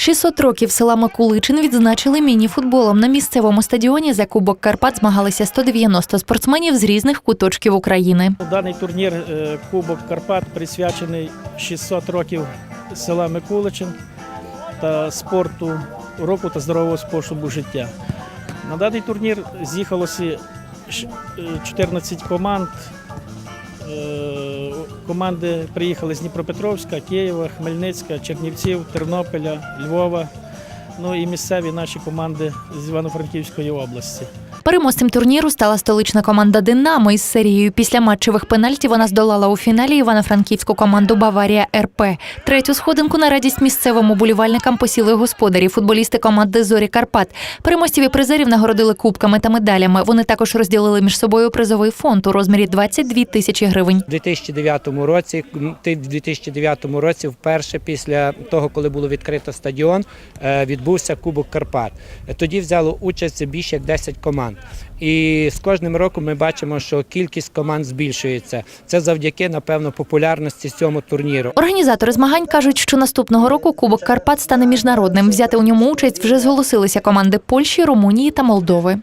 600 років села Микуличин відзначили міні-футболом. На місцевому стадіоні за Кубок Карпат змагалися 190 спортсменів з різних куточків України. Даний турнір е, Кубок Карпат присвячений 600 років села Микуличин та спорту року та здорового способу життя. На даний турнір з'їхалося е, 14 команд. Команди приїхали з Дніпропетровська, Києва, Хмельницька, Чернівців, Тернополя, Львова. Ну і місцеві наші команди з Івано-Франківської області. Переможцем турніру стала столична команда Динамо із серією після матчевих пенальтів. Вона здолала у фіналі івано-франківську команду Баварія РП. Третю сходинку на радість місцевим уболівальникам посіли господарі, футболісти команди Зорі Карпат. Переможців і призерів нагородили кубками та медалями. Вони також розділили між собою призовий фонд у розмірі 22 тисячі гривень. У 2009 році, в 2009 році, вперше після того, коли було відкрито стадіон, е, відбувся Кубок Карпат. Е, Тоді взяло участь більше як 10 команд. І з кожним роком ми бачимо, що кількість команд збільшується. Це завдяки, напевно, популярності цьому турніру. Організатори змагань кажуть, що наступного року Кубок Карпат стане міжнародним. Взяти у ньому участь вже зголосилися команди Польщі, Румунії та Молдови.